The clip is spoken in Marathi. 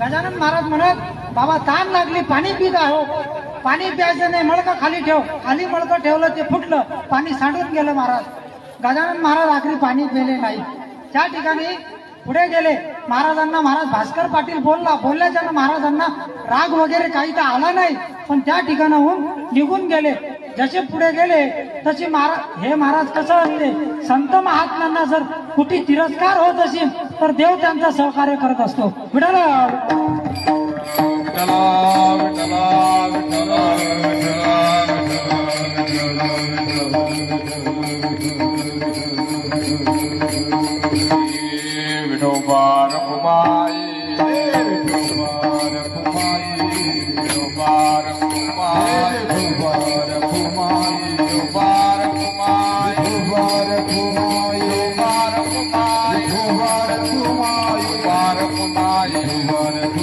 गजानन महाराज म्हणत बाबा ताण लागली पाणी पित आहो. पाणी प्यायचं नाही मळकं खाली ठेव. खाली मळकं ठेवलं ते फुटलं. पाणी सांडून गेलं महाराज. गजानन महाराज आखरी पाणी पिले नाही. त्या ठिकाणी पुढे गेले. महाराजांना महाराज भास्कर पाटील बोलला. बोलल्याच्यानं महाराजांना राग वगैरे काही तर आला नाही. पण त्या ठिकाणाहून निघून गेले. जसे पुढे गेले तसे महाराज हे महाराज कसं असते संत महात्म्यांना जर कुठे तिरस्कार होत असेल तर देव त्यांचा सहकार्य करत असतो विठोबार विठ्ठला Thank you.